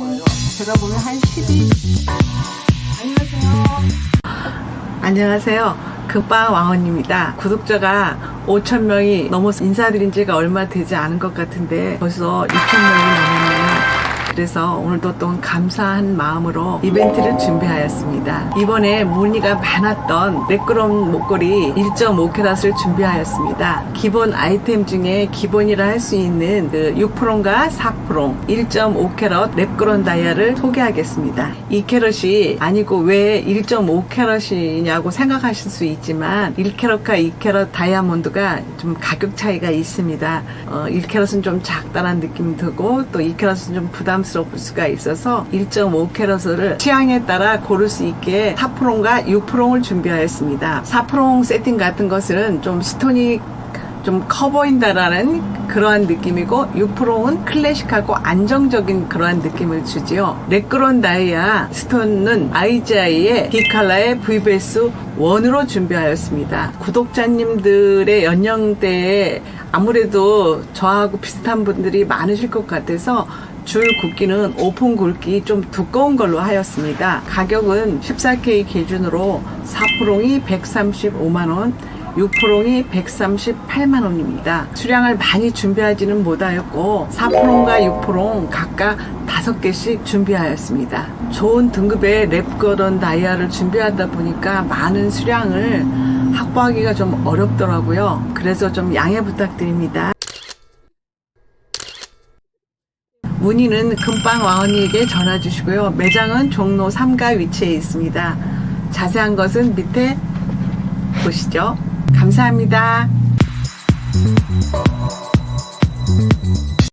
제가 보면 한 12. 안녕하세요. 안녕하세요. 금방 왕언입니다. 구독자가 5천명이 넘어서 인사드린 지가 얼마 되지 않은 것 같은데 벌써 6천명이 넘었네요. 그래서 오늘도 또 감사한 마음으로 이벤트를 준비하였습니다. 이번에 문의가 많았던 매끄러운 목걸이 1.5캐럿을 준비하였습니다. 기본 아이템 중에 기본이라 할 수 있는 그 6%과 4% 1.5캐럿 랩그런 다이아를 소개하겠습니다. 2캐럿이 아니고 왜 1.5캐럿이냐고 생각하실 수 있지만 1캐럿과 2캐럿 다이아몬드가 좀 가격 차이가 있습니다. 어, 1캐럿은 좀 작다는 느낌이 들고 또 2캐럿은 좀 부담스러 울 수가 있어서 1.5캐럿을 취향에 따라 고를 수 있게 4%과 6%를 준비하였습니다. 4% 세팅 같은 것은 좀 스톤이 좀 커 보인다라는 그러한 느낌이고 6%는 클래식하고 안정적인 그러한 느낌을 주지요. 레크론 다이아 스톤은 IGI의 디칼라의 VBS 1으로 준비하였습니다. 구독자님들의 연령대에 아무래도 저하고 비슷한 분들이 많으실 것 같아서 줄 굵기는 오픈 굵기 좀 두꺼운 걸로 하였습니다. 가격은 14K 기준으로 4%이 135만원, 6%이 138만 원입니다. 수량을 많이 준비하지는 못하였고 4%과 6%는 각각 5개씩 준비하였습니다. 좋은 등급의 랩거던 다이아를 준비하다 보니까 많은 수량을 확보하기가 좀 어렵더라고요. 그래서 좀 양해 부탁드립니다. 문의는 금방 왕언니에게 전화 주시고요. 매장은 종로 3가 위치해 있습니다. 자세한 것은 밑에 보시죠. 감사합니다.